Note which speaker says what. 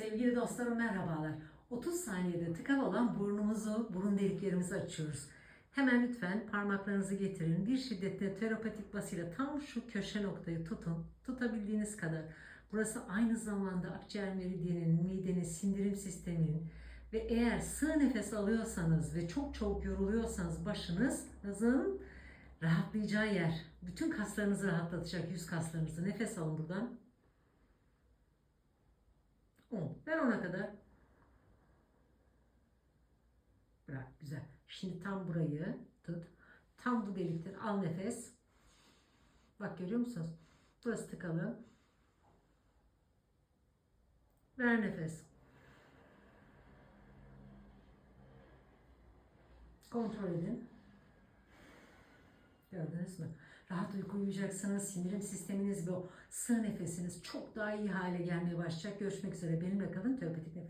Speaker 1: Sevgili dostlarım merhabalar. 30 saniyede tıkalı olan burnumuzu, burun deliklerimizi açıyoruz. Hemen lütfen parmaklarınızı getirin. Bir şiddetle terapatik basıyla tam şu köşe noktayı tutun. Tutabildiğiniz kadar. Burası aynı zamanda akciğer meridyenin, midenin, sindirim sisteminin ve eğer sığ nefes alıyorsanız ve çok çok yoruluyorsanız başınızın rahatlayacağı yer. Bütün kaslarınızı rahatlatacak yüz kaslarınızı. Nefes alın buradan. Ver ona kadar. Bırak. Güzel. Şimdi tam burayı tut. Tam bu delikten al nefes. Bak görüyor musunuz? Burası tıkalı. Ver nefes. Kontrol edin. Gördünüz mü? Rahat uyku uyuyacaksınız. Sindirim sisteminiz ve o sığ nefesiniz çok daha iyi hale gelmeye başlayacak. Görüşmek üzere. Benimle kalın. Terapetik kalın.